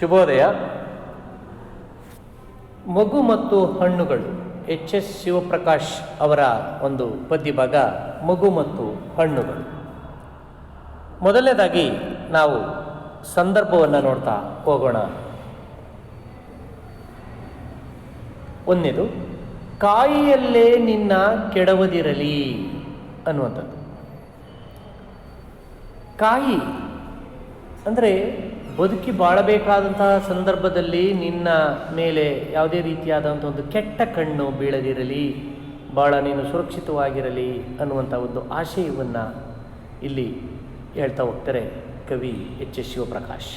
ಶುಭೋದಯ ಮಗು ಮತ್ತು ಹಣ್ಣುಗಳು, ಎಚ್ ಎಸ್ ಶಿವಪ್ರಕಾಶ್ ಅವರ ಒಂದು ಪದ್ಯಭಾಗ ಮಗು ಮತ್ತು ಹಣ್ಣುಗಳು. ಮೊದಲನೇದಾಗಿ ನಾವು ಸಂದರ್ಭವನ್ನು ನೋಡ್ತಾ ಹೋಗೋಣ. ಒಂದೇದು, ಕಾಯಿಯಲ್ಲೇ ನಿನ್ನ ಕೆಡವದಿರಲಿ ಅನ್ನುವಂಥದ್ದು. ಕಾಯಿ ಅಂದರೆ ಬದುಕಿ ಬಾಳಬೇಕಾದಂತಹ ಸಂದರ್ಭದಲ್ಲಿ ನಿನ್ನ ಮೇಲೆ ಯಾವುದೇ ರೀತಿಯಾದಂಥ ಒಂದು ಕೆಟ್ಟ ಕಣ್ಣು ಬೀಳದಿರಲಿ ಭಾಳ ನೀನು ಸುರಕ್ಷಿತವಾಗಿರಲಿ ಅನ್ನುವಂಥ ಒಂದು ಆಶಯವನ್ನು ಇಲ್ಲಿ ಹೇಳ್ತಾ ಹೋಗ್ತಾರೆ ಕವಿ ಎಚ್ ಎಸ್ ಶಿವಪ್ರಕಾಶ್.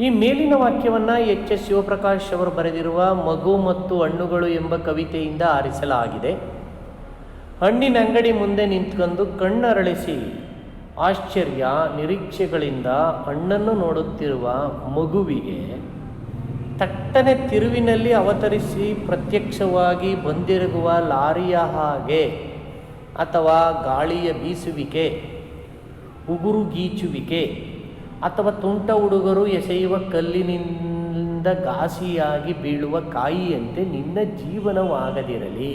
ಈ ಮೇಲಿನ ವಾಕ್ಯವನ್ನು ಎಚ್ ಎಸ್ ಶಿವಪ್ರಕಾಶ್ ಅವರು ಬರೆದಿರುವ ಮಗು ಮತ್ತು ಹಣ್ಣುಗಳು ಎಂಬ ಕವಿತೆಯಿಂದ ಆರಿಸಲಾಗಿದೆ. ಹಣ್ಣಿನ ಅಂಗಡಿ ಮುಂದೆ ನಿಂತ್ಕೊಂಡು ಕಣ್ಣರಳಿಸಿ ಆಶ್ಚರ್ಯ ನಿರೀಕ್ಷೆಗಳಿಂದ ಹಣ್ಣನ್ನು ನೋಡುತ್ತಿರುವ ಮಗುವಿಗೆ ತಟ್ಟನೆ ತಿರುವಿನಲ್ಲಿ ಅವತರಿಸಿ ಪ್ರತ್ಯಕ್ಷವಾಗಿ ಬಂದಿರುಗುವ ಲಾರಿಯ ಹಾಗೆ ಅಥವಾ ಗಾಳಿಯ ಬೀಸುವಿಕೆ, ಉಗುರು ಗೀಚುವಿಕೆ ಅಥವಾ ತುಂಟ ಹುಡುಗರು ಎಸೆಯುವ ಕಲ್ಲಿನಿಂದ ಘಾಸಿಯಾಗಿ ಬೀಳುವ ಕಾಯಿಯಂತೆ ನಿನ್ನ ಜೀವನವಾಗದಿರಲಿ.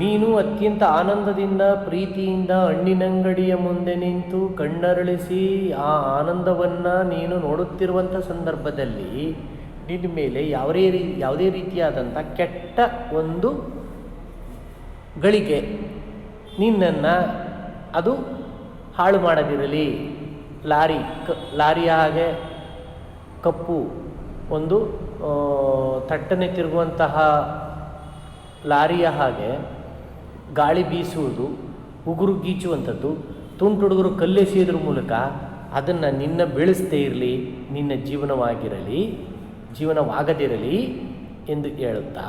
ನೀನು ಅತ್ಯಂತ ಆನಂದದಿಂದ, ಪ್ರೀತಿಯಿಂದ ಹಣ್ಣಿನಂಗಡಿಯ ಮುಂದೆ ನಿಂತು ಕಣ್ಣರಳಿಸಿ, ಆ ಆನಂದವನ್ನು ನೀನು ನೋಡುತ್ತಿರುವಂಥ ಸಂದರ್ಭದಲ್ಲಿ ನಿನ್ನ ಮೇಲೆ ಯಾವುದೇ ರೀ, ಯಾವುದೇ ರೀತಿಯಾದಂಥ ಕೆಟ್ಟ ಒಂದು ಗಳಿಗೆ ನಿನ್ನನ್ನು ಅದು ಹಾಳು ಮಾಡದಿರಲಿ. ಲಾರಿ, ಕ, ಲಾರಿಯ ಹಾಗೆ ಕಪ್ಪು ಒಂದು ತಟ್ಟನೆ ತಿರುಗುವಂತಹ ಲಾರಿಯ ಹಾಗೆ ಗಾಳಿ ಬೀಸುವುದು, ಉಗುರು ಗೀಚುವಂಥದ್ದು, ತುಂಟುಡುಗರು ಕಲ್ಲೆಸೆಯೋದ್ರ ಮೂಲಕ ಅದನ್ನು ನಿನ್ನ ಬೆಳೆಸದೇ ಇರಲಿ, ನಿನ್ನ ಜೀವನವಾಗಿರಲಿ, ಜೀವನವಾಗದಿರಲಿ ಎಂದು ಹೇಳುತ್ತಾ,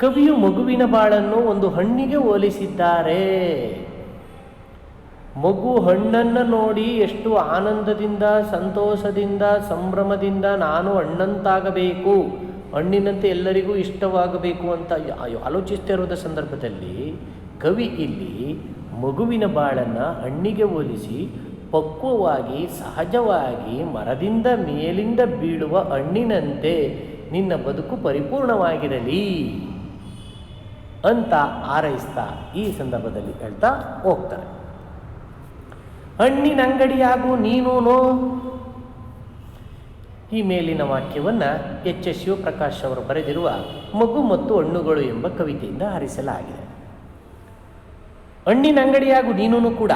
ಕವಿಯು ಮಗುವಿನ ಬಾಳನ್ನು ಒಂದು ಹಣ್ಣಿಗೆ ಹೋಲಿಸಿದ್ದಾರೆ. ಮಗು ಹಣ್ಣನ್ನು ನೋಡಿ ಎಷ್ಟು ಆನಂದದಿಂದ, ಸಂತೋಷದಿಂದ, ಸಂಭ್ರಮದಿಂದ ನಾನು ಹಣ್ಣಂತಾಗಬೇಕು ಹಣ್ಣಿನಂತೆ ಎಲ್ಲರಿಗೂ ಇಷ್ಟವಾಗಬೇಕು ಅಂತ ಆಲೋಚಿಸ್ತಾ ಇರೋದ ಸಂದರ್ಭದಲ್ಲಿ ಕವಿ ಇಲ್ಲಿ ಮಗುವಿನ ಬಾಳನ್ನು ಹಣ್ಣಿಗೆ ಹೋಲಿಸಿ ಪಕ್ವವಾಗಿ, ಸಹಜವಾಗಿ, ಮರದಿಂದ ಮೇಲಿಂದ ಬೀಳುವ ಹಣ್ಣಿನಂತೆ ನಿನ್ನ ಬದುಕು ಪರಿಪೂರ್ಣವಾಗಿರಲಿ ಅಂತ ಹಾರೈಸ್ತಾ ಈ ಸಂದರ್ಭದಲ್ಲಿ ಹೇಳ್ತಾ ಹೋಗ್ತಾರೆ. ಹಣ್ಣಿನ ಅಂಗಡಿಯಾಗೂ ನೀನೂನು ಈ ಮೇಲಿನ ವಾಕ್ಯವನ್ನು ಎಚ್ ಎಸ್ ಶಿವಪ್ರಕಾಶ್ ಅವರು ಬರೆದಿರುವ ಮಗು ಮತ್ತು ಹಣ್ಣುಗಳು ಎಂಬ ಕವಿತೆಯಿಂದ ಹರಿಸಲಾಗಿದೆ ಹಣ್ಣಿನ ಅಂಗಡಿಯಾಗು ನೀನೂ ಕೂಡ.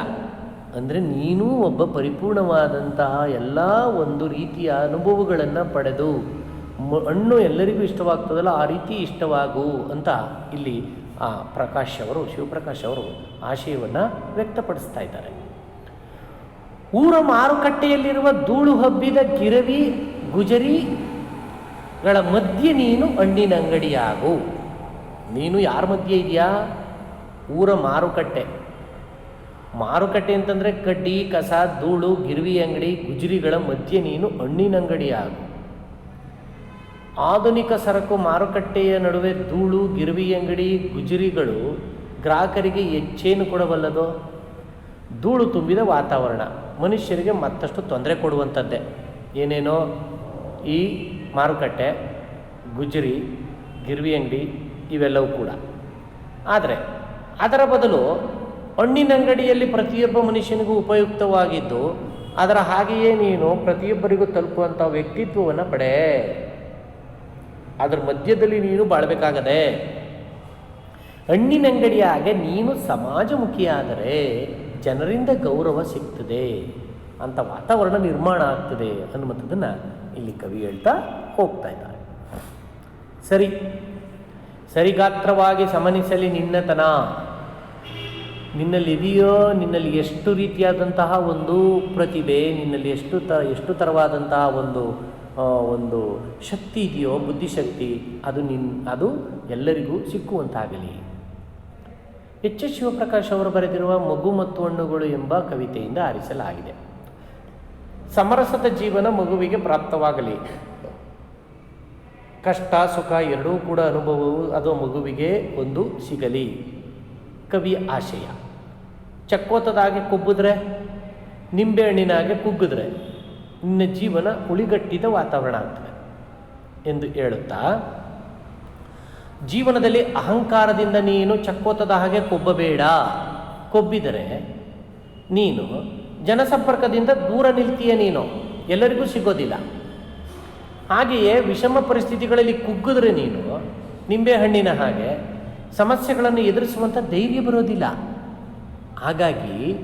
ಅಂದರೆ ನೀನೂ ಒಬ್ಬ ಪರಿಪೂರ್ಣವಾದಂತಹ ಎಲ್ಲ ಒಂದು ರೀತಿಯ ಅನುಭವಗಳನ್ನು ಪಡೆದು ಹಣ್ಣು ಎಲ್ಲರಿಗೂ ಇಷ್ಟವಾಗ್ತದಲ್ಲ, ಆ ರೀತಿ ಇಷ್ಟವಾಗು ಅಂತ ಇಲ್ಲಿ ಆ ಪ್ರಕಾಶ್ ಅವರು, ಶಿವಪ್ರಕಾಶ್ ಅವರು ಆಶಯವನ್ನು ವ್ಯಕ್ತಪಡಿಸ್ತಾ ಇದ್ದಾರೆ. ಊರ ಮಾರುಕಟ್ಟೆಯಲ್ಲಿರುವ ಧೂಳು ಹಬ್ಬಿದ ಗಿರವಿ ಗುಜರಿಗಳ ಮಧ್ಯೆ ನೀನು ಹಣ್ಣಿನ ಅಂಗಡಿಯಾಗು. ನೀನು ಯಾರ ಮಧ್ಯೆ ಇದೆಯಾ? ಊರ ಮಾರುಕಟ್ಟೆ. ಮಾರುಕಟ್ಟೆ ಅಂತಂದರೆ ಕಡ್ಡಿ, ಕಸ, ಧೂಳು, ಗಿರ್ವಿ ಅಂಗಡಿ, ಗುಜರಿಗಳ ಮಧ್ಯೆ ನೀನು ಹಣ್ಣಿನ ಅಂಗಡಿಯಾಗು. ಆಧುನಿಕ ಸರಕು ಮಾರುಕಟ್ಟೆಯ ನಡುವೆ ಧೂಳು, ಗಿರ್ವಿ ಅಂಗಡಿ, ಗುಜರಿಗಳು ಗ್ರಾಹಕರಿಗೆ ಹೆಚ್ಚೇನು ಕೊಡಬಲ್ಲದು? ಧೂಳು ತುಂಬಿದ ವಾತಾವರಣ. ಮನುಷ್ಯರಿಗೆ ಮತ್ತಷ್ಟು ತೊಂದರೆ ಕೊಡುವಂಥದ್ದೇ. ಏನೇನೋ ಈ ಮಾರುಕಟ್ಟೆ, ಗುಜರಿ, ಗಿರ್ವಿ ಅಂಗಡಿ ಇವೆಲ್ಲವೂ ಕೂಡ. ಆದರೆ ಅದರ ಬದಲು ಹಣ್ಣಿನ ಅಂಗಡಿಯಲ್ಲಿ ಪ್ರತಿಯೊಬ್ಬ ಮನುಷ್ಯನಿಗೂ ಉಪಯುಕ್ತವಾಗಿದ್ದು, ಅದರ ಹಾಗೆಯೇ ನೀನು ಪ್ರತಿಯೊಬ್ಬರಿಗೂ ತಲುಪುವಂಥ ವ್ಯಕ್ತಿತ್ವವನ್ನು ಪಡೆ. ಅದರ ಮಧ್ಯದಲ್ಲಿ ನೀನು ಬಾಳಬೇಕಾಗದೆ. ಹಣ್ಣಿನ ಅಂಗಡಿಯಾಗೆ ನೀನು ಸಮಾಜಮುಖಿಯಾದರೆ ಜನರಿಂದ ಗೌರವ ಸಿಗ್ತದೆ ಅಂತ ವಾತಾವರಣ ನಿರ್ಮಾಣ ಆಗ್ತದೆ ಅನ್ನುವಂಥದ್ದನ್ನು ಇಲ್ಲಿ ಕವಿ ಹೇಳ್ತಾ ಹೋಗ್ತಾ ಇದ್ದಾರೆ ಸರಿ, ಸರಿಗಾತ್ರವಾಗಿ ಸಮನಿಸಲಿ ನಿನ್ನತನ ನಿನ್ನಲ್ಲಿ ಇದೆಯೋ, ನಿನ್ನಲ್ಲಿ ಎಷ್ಟು ರೀತಿಯಾದಂತಹ ಒಂದು ಪ್ರತಿಭೆ, ನಿನ್ನಲ್ಲಿ ಎಷ್ಟು ತ, ಎಷ್ಟು ತರವಾದಂತಹ ಒಂದು ಒಂದು ಶಕ್ತಿ ಇದೆಯೋ, ಬುದ್ಧಿಶಕ್ತಿ, ಅದು ನಿನ್, ಅದು ಎಲ್ಲರಿಗೂ ಸಿಕ್ಕುವಂತಾಗಲಿ. ಎಚ್ ಎಸ್ ಶಿವಪ್ರಕಾಶ್ ಅವರು ಬರೆದಿರುವ ಮಗು ಮತ್ತು ಹಣ್ಣುಗಳು ಎಂಬ ಕವಿತೆಯಿಂದ ಆರಿಸಲಾಗಿದೆ. ಸಮರಸದ ಜೀವನ ಮಗುವಿಗೆ ಪ್ರಾಪ್ತವಾಗಲಿ. ಕಷ್ಟ, ಸುಖ ಎರಡೂ ಕೂಡ ಅನುಭವವು ಅದು ಮಗುವಿಗೆ ಒಂದು ಸಿಗಲಿ. ಕವಿ ಆಶಯ. ಚಕ್ಕೋತದಾಗೆ ಕುಬ್ಬಿದ್ರೆ, ನಿಂಬೆಹಣ್ಣಿನಾಗೆ ಕುಗ್ಗಿದ್ರೆ, ನಿನ್ನ ಜೀವನ ಉಳಿಗಟ್ಟಿದ ವಾತಾವರಣ ಆಗ್ತದೆ ಎಂದು ಹೇಳುತ್ತಾ, ಜೀವನದಲ್ಲಿ ಅಹಂಕಾರದಿಂದ ನೀನು ಚಕ್ಕೋತದ ಹಾಗೆ ಕೊಬ್ಬಬೇಡ. ಕೊಬ್ಬಿದರೆ ನೀನು ಜನಸಂಪರ್ಕದಿಂದ ದೂರ ನಿಲ್ತೀಯ ನೀನು. ಎಲ್ಲರಿಗೂ ಸಿಗೋದಿಲ್ಲ. ಹಾಗೆಯೇ ವಿಷಮ ಪರಿಸ್ಥಿತಿಗಳಲ್ಲಿ ಕುಗ್ಗಿದ್ರೆ ನೀನು ನಿಂಬೆಹಣ್ಣಿನ ಹಾಗೆ ಸಮಸ್ಯೆಗಳನ್ನು ಎದುರಿಸುವಂಥ ಧೈರ್ಯ ಬರೋದಿಲ್ಲ. ಹಾಗಾಗಿ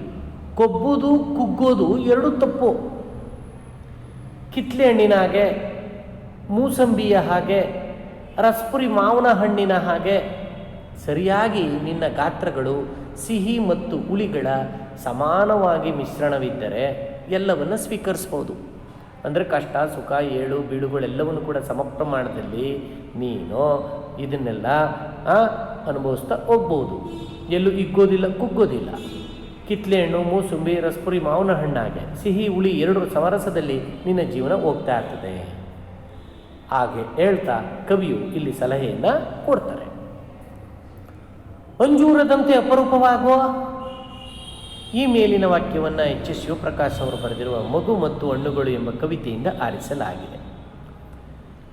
ಕೊಬ್ಬುದು, ಕುಗ್ಗೋದು ಎರಡೂ ತಪ್ಪು. ಕಿತ್ಲೆ ಹಣ್ಣಿನ ಹಾಗೆ, ಮೂಸಂಬಿಯ ಹಾಗೆ, ರಸ್ಪುರಿ ಮಾವನ ಹಣ್ಣಿನ ಹಾಗೆ ಸರಿಯಾಗಿ ನಿನ್ನ ಗಾತ್ರಗಳು, ಸಿಹಿ ಮತ್ತು ಹುಳಿಗಳ ಸಮಾನವಾಗಿ ಮಿಶ್ರಣವಿದ್ದರೆ ಎಲ್ಲವನ್ನು ಸ್ವೀಕರಿಸ್ಬೋದು. ಅಂದರೆ ಕಷ್ಟ, ಸುಖ, ಏಳು ಬೀಳುಗಳೆಲ್ಲವನ್ನು ಕೂಡ ಸಮ ಪ್ರಮಾಣದಲ್ಲಿ ನೀನು ಇದನ್ನೆಲ್ಲ ಅನುಭವಿಸ್ತಾ ಹೋಗ್ಬೋದು. ಎಲ್ಲೂ ಇಗ್ಗೋದಿಲ್ಲ, ಕುಗ್ಗೋದಿಲ್ಲ. ಕಿತ್ಲೆ ಹಣ್ಣು ಮೂಸುಂಬಿ, ರಸ್ಪುರಿ, ಮಾವಿನ ಹಣ್ಣಾಗೆ ಸಿಹಿ, ಹುಳಿ ಎರಡು ಸಮರಸದಲ್ಲಿ ನಿನ್ನ ಜೀವನ ಹೋಗ್ತಾ ಇರ್ತದೆ. ಹಾಗೆ ಹೇಳ್ತಾ ಕವಿಯು ಇಲ್ಲಿ ಸಲಹೆಯನ್ನು ಕೊಡ್ತಾರೆ. ಅಂಜೂರದಂತೆ ಅಪರೂಪವಾಗುವ ಈ ಮೇಲಿನ ವಾಕ್ಯವನ್ನು ಎಚ್ ಎಸ್ ಶಿವಪ್ರಕಾಶ್ ಅವರು ಬರೆದಿರುವ ಮಗು ಮತ್ತು ಹಣ್ಣುಗಳು ಎಂಬ ಕವಿತೆಯಿಂದ ಆರಿಸಲಾಗಿದೆ.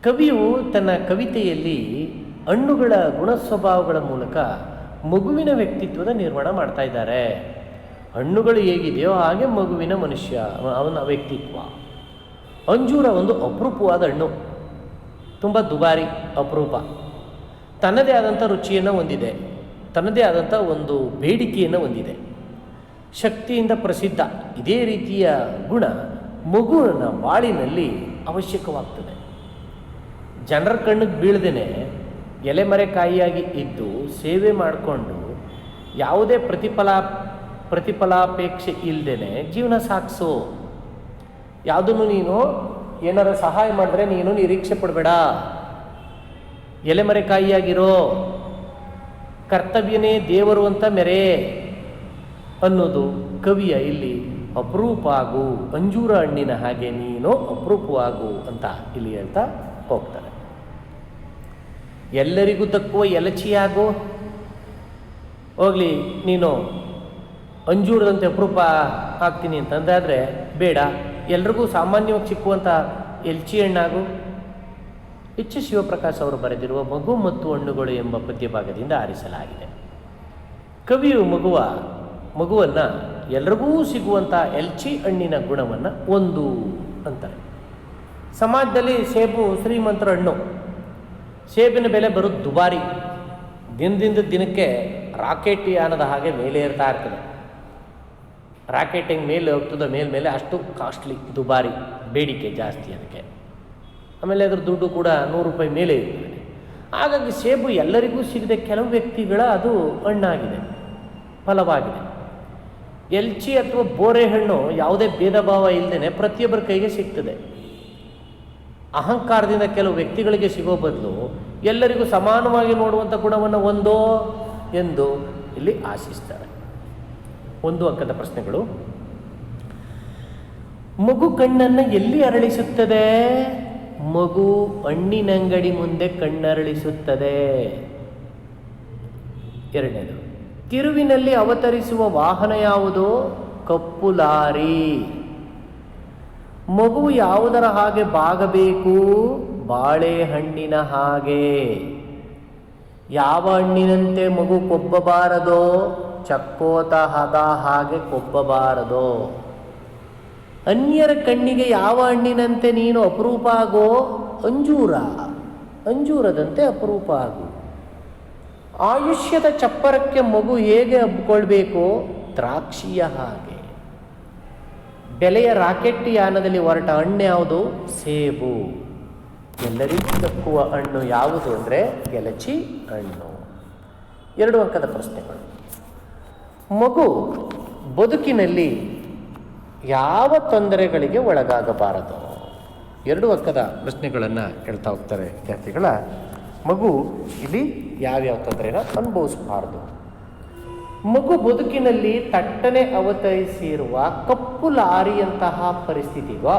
ಕವಿಯು ತನ್ನ ಕವಿತೆಯಲ್ಲಿ ಹಣ್ಣುಗಳ ಗುಣಸ್ವಭಾವಗಳ ಮೂಲಕ ಮಗುವಿನ ವ್ಯಕ್ತಿತ್ವದ ನಿರ್ಮಾಣ ಮಾಡ್ತಾ ಇದ್ದಾರೆ. ಹಣ್ಣುಗಳು ಹೇಗಿದೆಯೋ ಹಾಗೆ ಮಗುವಿನ ಮನುಷ್ಯ, ಅವನ ವ್ಯಕ್ತಿತ್ವ. ಅಂಜೂರ ಒಂದು ಅಪರೂಪವಾದ ಹಣ್ಣು. ತುಂಬ ದುಬಾರಿ, ಅಪರೂಪ. ತನ್ನದೇ ಆದಂಥ ರುಚಿಯನ್ನು ಹೊಂದಿದೆ. ತನ್ನದೇ ಆದಂಥ ಒಂದು ಬೇಡಿಕೆಯನ್ನು ಹೊಂದಿದೆ. ಶಕ್ತಿಯಿಂದ ಪ್ರಸಿದ್ಧ. ಇದೇ ರೀತಿಯ ಗುಣ ಮಗುವಿನ ಬಾಳಿನಲ್ಲಿ ಅವಶ್ಯಕವಾಗ್ತದೆ. ಜನರ ಕಣ್ಣಿಗೆ ಬೀಳ್ದೇನೆ ಎಲೆಮರೆಕಾಯಿಯಾಗಿ ಇದ್ದು ಸೇವೆ ಮಾಡಿಕೊಂಡು ಯಾವುದೇ ಪ್ರತಿಫಲ, ಪ್ರತಿಫಲಾಪೇಕ್ಷೆ ಇಲ್ಲದೇ ಜೀವನ ಸಾಗಿಸು. ಯಾವುದನ್ನು ನೀನು ಏನಾರ ಸಹಾಯ ಮಾಡಿದ್ರೆ ನೀನು ನಿರೀಕ್ಷೆ ಪಡಬೇಡ. ಎಲೆಮರೆಕಾಯಿಯಾಗಿರೋ ಕರ್ತವ್ಯನೇ ದೇವರು ಅಂತ ಮೆರೆ. ಅನ್ನೋದು ಕವಿಯ ಇಲ್ಲಿ, ಅಪರೂಪ ಆಗು, ಅಂಜೂರ ಹಣ್ಣಿನ ಹಾಗೆ ನೀನು ಅಪರೂಪವಾಗು ಅಂತ ಇಲ್ಲಿ ಹೇಳ್ತಾ ಹೋಗ್ತಾರೆ. ಎಲ್ಲರಿಗೂ ತಕ್ಕುವ ಎಲಚಿಯಾಗು ಹೋಗ್ಲಿ, ನೀನು ಅಂಜೂರದಂತೆ ಅಪರೂಪ ಆಗ್ತೀನಿ ಅಂತಂದಾದರೆ ಬೇಡ, ಎಲ್ರಿಗೂ ಸಾಮಾನ್ಯವಾಗಿ ಸಿಕ್ಕುವಂಥ ಎಲ್ಚಿ ಹಣ್ಣಾಗು. ಎಸ್ ಶಿವಪ್ರಕಾಶ್ ಅವರು ಬರೆದಿರುವ ಮಗು ಮತ್ತು ಹಣ್ಣುಗಳು ಎಂಬ ಪದ್ಯಭಾಗದಿಂದ ಆರಿಸಲಾಗಿದೆ. ಕವಿಯು ಮಗುವ ಮಗುವನ್ನು ಎಲ್ರಿಗೂ ಸಿಗುವಂಥ ಎಲ್ಚಿ ಹಣ್ಣಿನ ಗುಣವನ್ನು ಒಂದು ಅಂತಾರೆ. ಸಮಾಜದಲ್ಲಿ ಸೇಬು ಶ್ರೀಮಂತರ ಹಣ್ಣು. ಸೇಬಿನ ಬೆಲೆ ಬರೋದು ದುಬಾರಿ. ದಿನದಿಂದ ದಿನಕ್ಕೆ ರಾಕೆಟ್ ಯಾನದ ಹಾಗೆ ಮೇಲೆ ಇರ್ತಾ ಇರ್ತದೆ. ರಾಕೆಟ್ ಮೇಲೆ ಹೋಗ್ತದ ಮೇಲೆ ಮೇಲೆ ಅಷ್ಟು ಕಾಸ್ಟ್ಲಿ, ದುಬಾರಿ, ಬೇಡಿಕೆ ಜಾಸ್ತಿ ಅದಕ್ಕೆ. ಆಮೇಲೆ ಅದ್ರ ದುಡ್ಡು ಕೂಡ ನೂರು ರೂಪಾಯಿ ಮೇಲೆ ಇರ್ತದೆ. ಹಾಗಾಗಿ ಸೇಬು ಎಲ್ಲರಿಗೂ ಸಿಗದೆ ಕೆಲವು ವ್ಯಕ್ತಿಗಳ ಅದು ಹಣ್ಣಾಗಿದೆ, ಫಲವಾಗಿದೆ. ಎಲ್ಚಿ ಅಥವಾ ಬೋರೆ ಹಣ್ಣು ಯಾವುದೇ ಭೇದ ಭಾವ ಇಲ್ಲದೇ ಪ್ರತಿಯೊಬ್ಬರ ಕೈಗೆ ಸಿಗ್ತದೆ. ಅಹಂಕಾರದಿಂದ ಕೆಲವು ವ್ಯಕ್ತಿಗಳಿಗೆ ಸಿಗೋ ಬದಲು ಎಲ್ಲರಿಗೂ ಸಮಾನವಾಗಿ ನೋಡುವಂಥ ಗುಣವನ್ನು ಒಂದೋ ಎಂದು ಇಲ್ಲಿ ಆಶಿಸ್ತಾರೆ. ಒಂದು ಅಂಕದ ಪ್ರಶ್ನೆಗಳು. ಮಗು ಕಣ್ಣನ್ನು ಎಲ್ಲಿ ಅರಳಿಸುತ್ತದೆ? ಮಗು ಹಣ್ಣಿನಂಗಡಿ ಮುಂದೆ ಕಣ್ಣರಳಿಸುತ್ತದೆ. ಎರಡನೇದು. ತಿರುವಿನಲ್ಲಿ ಅವತರಿಸುವ ವಾಹನ ಯಾವುದೋ? ಕಪ್ಪು ಲಾರಿ. ಮಗು ಯಾವುದರ ಹಾಗೆ ಬಾಗಬೇಕು? ಬಾಳೆಹಣ್ಣಿನ ಹಾಗೆ. ಯಾವ ಹಣ್ಣಿನಂತೆ ಮಗು ಕೊಬ್ಬಬಾರದೋ? ಚಕ್ಕೋತ ಹದ ಹಾಗೆ ಕೊಬ್ಬಬಾರದೋ? ಅನ್ಯರ ಕಣ್ಣಿಗೆ ಯಾವ ಹಣ್ಣಿನಂತೆ ನೀನು ಅಪರೂಪ ಆಗೋ? ಅಂಜೂರ. ಅಂಜೂರದಂತೆ ಅಪರೂಪ ಆಗು. ಆಯುಷ್ಯದ ಚಪ್ಪರಕ್ಕೆ ಮಗು ಹೇಗೆ ಹಬ್ಕೊಳ್ಬೇಕು? ದ್ರಾಕ್ಷಿಯ ಹಾಗೆ. ಬೆಲೆಯ ರಾಕೆಟ್ ಯಾನದಲ್ಲಿ ಹೊರಟ ಹಣ್ಣು ಯಾವುದು? ಸೇಬು. ಎಲ್ಲರಿಗೂ ದಕ್ಕುವ ಹಣ್ಣು ಯಾವುದು ಅಂದರೆ ಗೆಲಚಿ ಹಣ್ಣು. ಎರಡು ಅಂಕದ ಪ್ರಶ್ನೆಗಳು. ಮಗು ಬದುಕಿನಲ್ಲಿ ಯಾವ ತೊಂದರೆಗಳಿಗೆ ಒಳಗಾಗಬಾರದು? ಎರಡು ಅಂಕದ ಪ್ರಶ್ನೆಗಳನ್ನು ಕೇಳ್ತಾ ಹೋಗ್ತಾರೆ ವಿದ್ಯಾರ್ಥಿಗಳ. ಮಗು ಇಲ್ಲಿ ಯಾವ್ಯಾವ ತೊಂದರೆನ ಅನುಭವಿಸಬಾರ್ದು. ಮಗು ಬದುಕಿನಲ್ಲಿ ತಟ್ಟನೆ ಅವತರಿಸಿರುವ ಕಪ್ಪು ಲಾರಿಯಂತಹ ಪರಿಸ್ಥಿತಿಗೋ,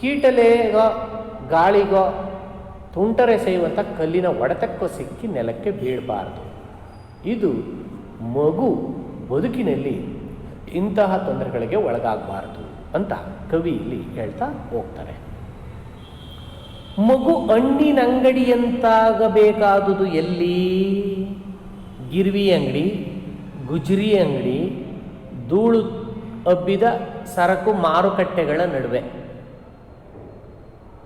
ಕೀಟಲೆಗೋ, ಗಾಳಿಗೋ ತುಂಟರೆ ಸೇಯುವಂಥ ಕಲ್ಲಿನ ಒಡೆತಕ್ಕೋ ಸಿಕ್ಕಿ ನೆಲಕ್ಕೆ ಬೀಳಬಾರ್ದು. ಇದು ಮಗು ಬದುಕಿನಲ್ಲಿ ಇಂತಹ ತೊಂದರೆಗಳಿಗೆ ಒಳಗಾಗಬಾರದು ಅಂತ ಕವಿ ಇಲ್ಲಿ ಹೇಳ್ತಾ ಹೋಗ್ತಾರೆ. ಮಗು ಹಣ್ಣಿನ ಅಂಗಡಿಯಂತಾಗಬೇಕಾದುದು ಎಲ್ಲಿ? ಗಿರ್ವಿ ಅಂಗಡಿ, ಗುಜರಿ ಅಂಗಡಿ, ಧೂಳು ಹಬ್ಬಿದ ಸರಕು ಮಾರುಕಟ್ಟೆಗಳ ನಡುವೆ.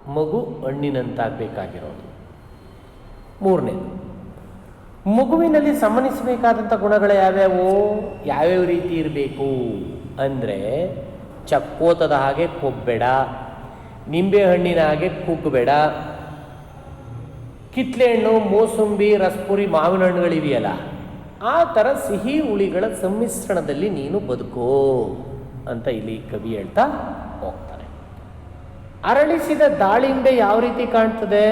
ಮಗು ಹಣ್ಣಿನಂತಾಗಬೇಕಾಗಿರೋದು. ಮೂರನೇ ಮಗುವಿನಲ್ಲಿ ಸಮನಿಸಬೇಕಾದಂಥ ಗುಣಗಳು ಯಾವ್ಯಾವು? ಯಾವ್ಯಾವ ರೀತಿ ಇರಬೇಕು? ಅಂದರೆ ಚಕ್ಕೋತದ ಹಾಗೆ ಕೊಬ್ಬೇಡ ನಿಂಬೆ ಹಣ್ಣಿನ ಹಾಗೆ ಕುಗ್ಬೇಡ. ಕಿತ್ಲೆ ಹಣ್ಣು ಮೋಸಂಬಿ, ರಸ್ಪುರಿ ಮಾವಿನ ಹಣ್ಣುಗಳಿವೆಯಲ್ಲ ಆ ಥರ ಸಿಹಿ ಹುಳಿಗಳ ಸಮ್ಮಿಶ್ರಣದಲ್ಲಿ ನೀನು ಬದುಕೋ ಅಂತ ಇಲ್ಲಿ ಕವಿ ಹೇಳ್ತಾ ಹೋಗ್ತಾರೆ. ಅರಳಿಸಿದ ದಾಳಿಂಬೆ ಯಾವ ರೀತಿ ಕಾಣ್ತದೆ?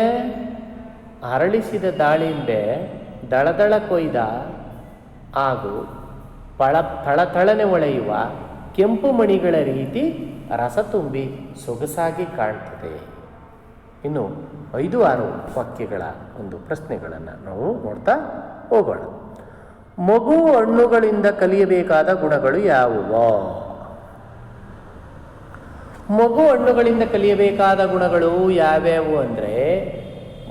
ಅರಳಿಸಿದ ದಾಳಿಂಬೆ ದಳದಳ ಕೊಯ್ದ ಹಾಗೂ ಪಳ, ಥಳಥಳನೆ ಒಳೆಯುವ ಕೆಂಪು ಮಣಿಗಳ ರೀತಿ ರಸ ತುಂಬಿ ಸೊಗಸಾಗಿ ಕಾಣ್ತದೆ. ಇನ್ನು ಐದು ಆರು ವಾಕ್ಯಗಳ ಒಂದು ಪ್ರಶ್ನೆಗಳನ್ನು ನಾವು ನೋಡ್ತಾ ಹೋಗೋಣ. ಮಗು ಹಣ್ಣುಗಳಿಂದ ಕಲಿಯಬೇಕಾದ ಗುಣಗಳು ಯಾವುವು? ಮಗು ಹಣ್ಣುಗಳಿಂದ ಕಲಿಯಬೇಕಾದ ಗುಣಗಳು ಯಾವ್ಯಾವು ಅಂದರೆ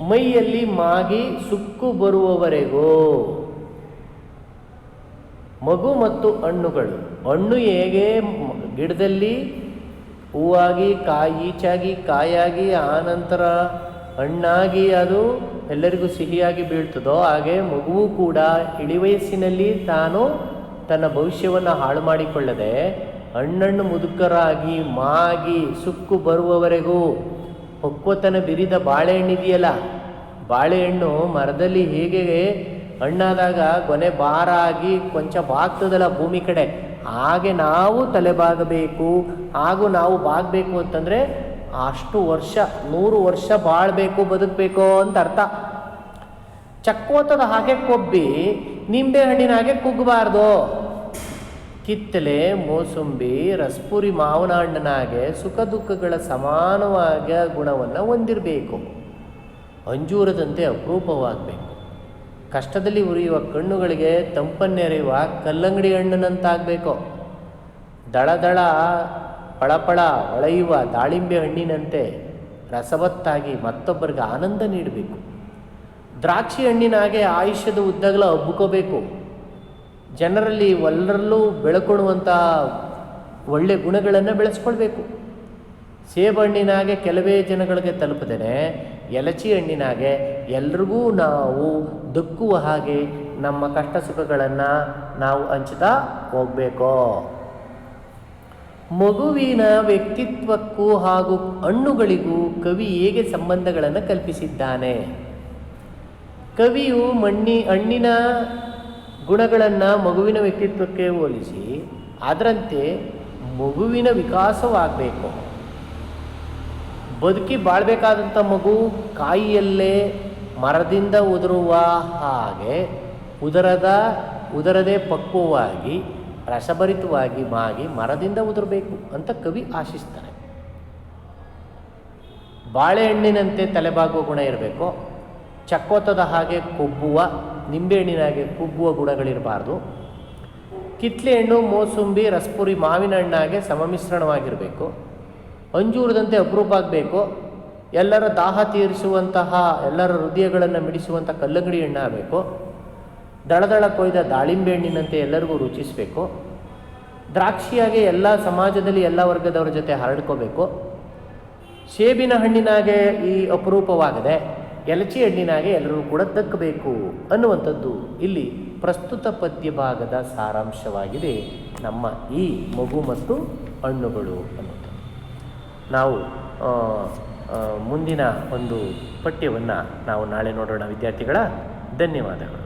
ಮೈಯಲ್ಲಿ ಮಾಗಿ ಸುಕ್ಕು ಬರುವವರೆಗೂ. ಮಗು ಮತ್ತು ಹಣ್ಣುಗಳು, ಹಣ್ಣು ಹೇಗೆ ಗಿಡದಲ್ಲಿ ಹೂವಾಗಿ ಕಾಯಿ, ಈಚಾಗಿ ಕಾಯಾಗಿ, ಆನಂತರ ಹಣ್ಣಾಗಿ ಅದು ಎಲ್ಲರಿಗೂ ಸಿಹಿಯಾಗಿ ಬೀಳ್ತದೋ, ಹಾಗೆ ಮಗುವು ಕೂಡ ಇಳಿವಯಸ್ಸಿನಲ್ಲಿ ತಾನು ತನ್ನ ಭವಿಷ್ಯವನ್ನು ಹಾಳು ಮಾಡಿಕೊಳ್ಳದೆ ಹಣ್ಣಣ್ಣು ಮುದುಕರಾಗಿ, ಮಾಗಿ, ಸುಕ್ಕು ಬರುವವರೆಗೂ ಪಕ್ವತನ ಬಿರಿದ ಬಾಳೆಹಣ್ಣಿದೆಯಲ್ಲ, ಬಾಳೆಹಣ್ಣು ಮರದಲ್ಲಿ ಹೇಗೆ ಹಣ್ಣಾದಾಗ ಕೊನೆ ಭಾರ ಆಗಿ ಕೊಂಚ ಬಾಗ್ತದಲ್ಲ ಭೂಮಿ ಕಡೆ. ಹಾಗೆ ನಾವು ತಲೆಬಾಗಬೇಕು, ಹಾಗೂ ನಾವು ಬಾಗಬೇಕು ಅಂತಂದರೆ ಅಷ್ಟು ವರ್ಷ, ನೂರು ವರ್ಷ ಬಾಳಬೇಕು, ಬದುಕಬೇಕು ಅಂತ ಅರ್ಥ. ಚಕ್ಕೋತದ ಹಾಗೆ ಕೊಬ್ಬಿ, ನಿಂಬೆ ಹಣ್ಣಿನ ಹಾಗೆ ಕುಗ್ಗಬಾರ್ದು. ಕಿತ್ತಲೆ, ಮೋಸಂಬಿ, ರಸ್ಪುರಿ ಮಾವನ ಹಣ್ಣನಾಗೆ ಸುಖ ದುಃಖಗಳ ಸಮಾನವಾದ ಗುಣವನ್ನು ಹೊಂದಿರಬೇಕು. ಅಂಜೂರದಂತೆ ಅಪರೂಪವಾಗಬೇಕು. ಕಷ್ಟದಲ್ಲಿ ಉರಿಯುವ ಕಣ್ಣುಗಳಿಗೆ ತಂಪನ್ನೆರೆಯುವ ಕಲ್ಲಂಗಡಿ ಹಣ್ಣಿನಂತಾಗಬೇಕು. ದಳದಳ ಪಳಪಳ ಹೊಳೆಯುವ ದಾಳಿಂಬೆ ಹಣ್ಣಿನಂತೆ ರಸವತ್ತಾಗಿ ಮತ್ತೊಬ್ಬರಿಗೆ ಆನಂದ ನೀಡಬೇಕು. ದ್ರಾಕ್ಷಿ ಹಣ್ಣಿನ ಹಾಗೆ ಆಯುಷ್ಯದ ಉದ್ದಗಲ ಹಬ್ಬಕೋಬೇಕು ಜನರಲ್ಲಿ ಎಲ್ಲರಲ್ಲೂ ಬೆಳಕೊಡುವಂಥ ಒಳ್ಳೆ ಗುಣಗಳನ್ನು ಬೆಳೆಸ್ಕೊಳ್ಬೇಕು. ಸೇಬು ಹಣ್ಣಿನಾಗೆ ಕೆಲವೇ ಜನಗಳಿಗೆ ತಲುಪದೇ ಎಲಚಿ ಹಣ್ಣಿನಾಗೆ ಎಲ್ರಿಗೂ ನಾವು ದುಕ್ಕುವ ಹಾಗೆ ನಮ್ಮ ಕಷ್ಟ ಸುಖಗಳನ್ನು ನಾವು ಹಂಚುತ್ತಾ ಹೋಗಬೇಕು. ಮಗುವಿನ ವ್ಯಕ್ತಿತ್ವಕ್ಕೂ ಹಾಗೂ ಹಣ್ಣುಗಳಿಗೂ ಕವಿ ಹೇಗೆ ಸಂಬಂಧಗಳನ್ನು ಕಲ್ಪಿಸಿದ್ದಾನೆ? ಕವಿಯು ಮಣ್ಣಿ, ಹಣ್ಣಿನ ಗುಣಗಳನ್ನು ಮಗುವಿನ ವ್ಯಕ್ತಿತ್ವಕ್ಕೆ ಹೋಲಿಸಿ, ಅದರಂತೆ ಮಗುವಿನ ವಿಕಾಸವಾಗಬೇಕು. ಬದುಕಿ ಬಾಳ್ಬೇಕಾದಂಥ ಮಗು ಕಾಯಿಯಲ್ಲೇ ಮರದಿಂದ ಉದುರುವ ಹಾಗೆ ಉದರದ, ಉದರದೇ ಪಕ್ವವಾಗಿ, ರಸಭರಿತವಾಗಿ ಮಾಗಿ ಮರದಿಂದ ಉದುರಬೇಕು ಅಂತ ಕವಿ ಆಶಿಸ್ತಾರೆ. ಬಾಳೆಹಣ್ಣಿನಂತೆ ತಲೆಬಾಗುವ ಗುಣ ಇರಬೇಕು. ಚಕ್ಕೋತದ ಹಾಗೆ ಕೊಬ್ಬುವ ನಿಂಬೆಹಣ್ಣಿನ ಹಾಗೆ ಕುಬ್ಬುವ ಗುಣಗಳಿರಬಾರ್ದು. ಕಿತ್ಲೆ ಹಣ್ಣು ಮೋಸಂಬಿ, ರಸ್ಪುರಿ ಮಾವಿನ ಹಣ್ಣಾಗೆ ಸಮಮಿಶ್ರಣವಾಗಿರಬೇಕು. ಅಂಜೂರದಂತೆ ಅಪರೂಪ ಆಗಬೇಕು. ಎಲ್ಲರ ದಾಹ ತೀರಿಸುವಂತಹ, ಎಲ್ಲರ ಹೃದಯಗಳನ್ನು ಮಿಡಿಸುವಂಥ ಕಲ್ಲಂಗಡಿ ಹಣ್ಣು ಆಗಬೇಕು. ದಳದಳ ಕೊಯ್ದ ದಾಳಿಂಬೆ ಹಣ್ಣಿನಂತೆ ಎಲ್ಲರಿಗೂ ರುಚಿಸಬೇಕು. ದ್ರಾಕ್ಷಿಯಾಗೆ ಎಲ್ಲ ಸಮಾಜದಲ್ಲಿ ಎಲ್ಲ ವರ್ಗದವರ ಜೊತೆ ಹರಡ್ಕೋಬೇಕು. ಸೇಬಿನ ಹಣ್ಣಿನಾಗೆ ಈ ಅಪರೂಪವಾಗದೆ, ಎಲಚಿ ಹಣ್ಣಿನಾಗೆ ಎಲ್ಲರೂ ಕೂಡ ತಕ್ಕಬೇಕು ಅನ್ನುವಂಥದ್ದು ಇಲ್ಲಿ ಪ್ರಸ್ತುತ ಪದ್ಯ ಭಾಗದ ಸಾರಾಂಶವಾಗಿದೆ ನಮ್ಮ ಈ ಮಗು ಮತ್ತು ಹಣ್ಣುಗಳು ಅನ್ನುವಂಥದ್ದು ನಾವು ಮುಂದಿನ ಒಂದು ಪಠ್ಯವನ್ನು ನಾವು ನಾಳೆ ನೋಡೋಣ ವಿದ್ಯಾರ್ಥಿಗಳ ಧನ್ಯವಾದಗಳು.